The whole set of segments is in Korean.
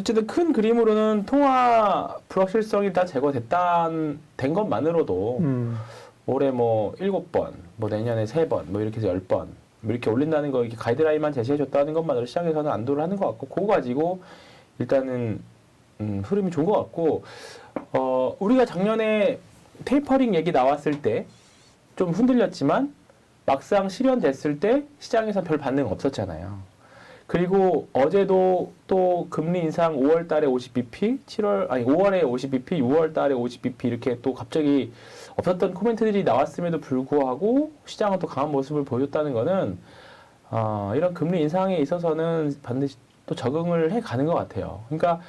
어쨌든 큰 그림으로는 통화 불확실성이 다 제거됐다는 된 것만으로도 음. 올해 뭐 일곱 번, 뭐 내년에 세 번, 뭐 이렇게 해서 열 번, 뭐 이렇게 올린다는 거 이렇게 가이드라인만 제시해줬다는 것만으로 시장에서는 안도를 하는 것 같고 그거 가지고 일단은 음, 흐름이 좋은 것 같고 어 우리가 작년에 테이퍼링 얘기 나왔을 때 좀 흔들렸지만 막상 실현됐을 때 시장에서 별 반응 없었잖아요. 그리고 어제도 또 금리 인상 5월 달에 50bp, 7월 아니 5월에 50bp, 6월 달에 50bp 이렇게 또 갑자기 없었던 코멘트들이 나왔음에도 불구하고 시장은 또 강한 모습을 보였다는 거는 어, 이런 금리 인상에 있어서는 반드시 또 적응을 해 가는 것 같아요. 그러니까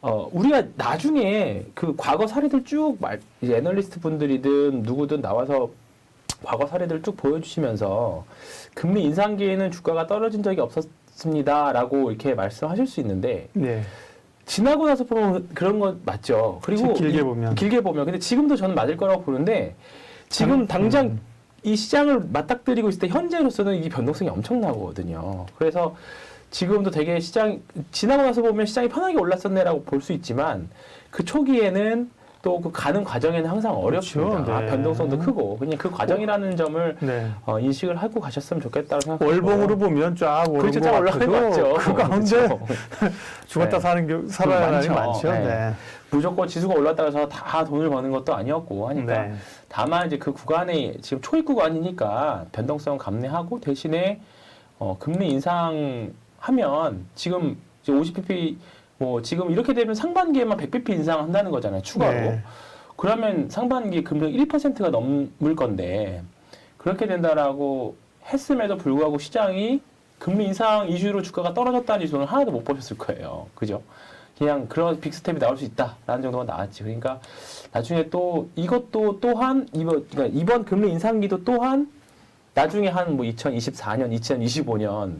어, 우리가 나중에 그 과거 사례들 쭉 말, 이제 애널리스트 분들이든 누구든 나와서 과거 사례들 쭉 보여주시면서 금리 인상기에는 주가가 떨어진 적이 없었습니다라고 이렇게 말씀하실 수 있는데 네. 지나고 나서 보면 그런 거 맞죠. 그리고 길게 이- 보면. 길게 보면 근데 지금도 저는 맞을 거라고 보는데 지금 음, 당장 음. 이 시장을 맞닥뜨리고 있을 때 현재로서는 이 변동성이 엄청나거든요. 그래서 지금도 되게 시장 지나고 나서 보면 시장이 편하게 올랐었네라고 볼 수 있지만 그 초기에는 또 그 가는 과정에는 항상 어렵습니다. 그렇죠. 네. 변동성도 크고 그냥 그 과정이라는 점을 네. 어, 인식을 하고 가셨으면 좋겠다고 생각해요. 월봉으로 보면 쫙 오른 그렇죠, 것쫙 올라가는 맞죠. 그 가운데 그렇죠. 죽었다 네. 사는 게 살아야 하는 게 많죠. 많죠. 네. 네. 무조건 지수가 올랐다고 해서 다 돈을 버는 것도 아니었고 하니까 네. 다만 이제 그 구간에 지금 초입 구간이니까 변동성 감내하고 대신에 어, 금리 인상하면 지금 이제 50bp 뭐 지금 이렇게 되면 상반기에만 100bp 인상한다는 거잖아요 추가로 네. 그러면 상반기 금리 1%가 넘을 건데 그렇게 된다라고 했음에도 불구하고 시장이 금리 인상 이슈로 주가가 떨어졌다는 뉴스는 하나도 못 보셨을 거예요. 그죠? 그냥 그런 빅스텝이 나올 수 있다라는 정도가 나왔지. 그러니까 나중에 또 이것도 또한 이번 그러니까 이번 금리 인상기도 또한 나중에 한 뭐 2024년, 2025년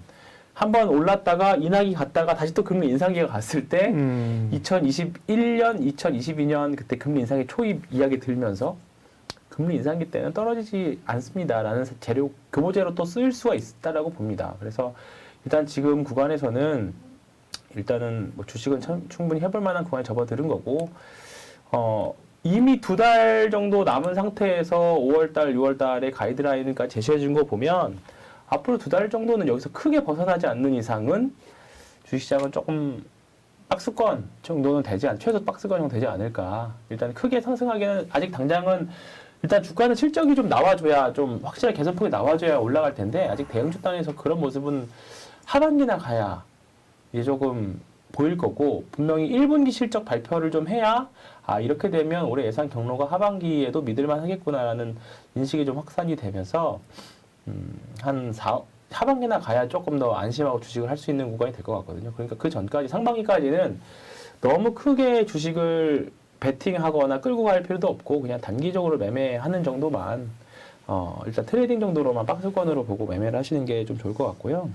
한번 올랐다가 인하기 갔다가 다시 또 금리 인상기가 갔을 때 음. 2021년, 2022년 그때 금리 인상의 초입 이야기 들면서 금리 인상기 때는 떨어지지 않습니다라는 재료 금호재로 또 쓰일 수가 있다라고 봅니다. 그래서 일단 지금 구간에서는 일단은 뭐 주식은 참- 충분히 해볼 만한 구간에 접어드는 거고 어 이미 두 달 정도 남은 상태에서 5월달, 6월달에 가이드라인까지 제시해 준 거 보면 앞으로 두 달 정도는 여기서 크게 벗어나지 않는 이상은 주식시장은 조금 박스권 정도는 되지 않, 최소 박스권 정도 되지 않을까. 일단 크게 상승하기는 아직 당장은 일단 주가는 실적이 좀 나와줘야 좀 확실하게 개선폭이 나와줘야 올라갈 텐데 아직 대형 주 단에서 그런 모습은 하반기나 가야 이제 조금 보일 거고 분명히 1분기 실적 발표를 좀 해야 아 이렇게 되면 올해 예상 경로가 하반기에도 믿을만 하겠구나라는 인식이 좀 확산이 되면서 음, 한 4, 하반기나 가야 조금 더 안심하고 주식을 할 수 있는 구간이 될 것 같거든요. 그러니까 그 전까지 상반기까지는 너무 크게 주식을 베팅하거나 끌고 갈 필요도 없고 그냥 단기적으로 매매하는 정도만 어, 일단 트레이딩 정도로만 박스권으로 보고 매매를 하시는 게 좀 좋을 것 같고요.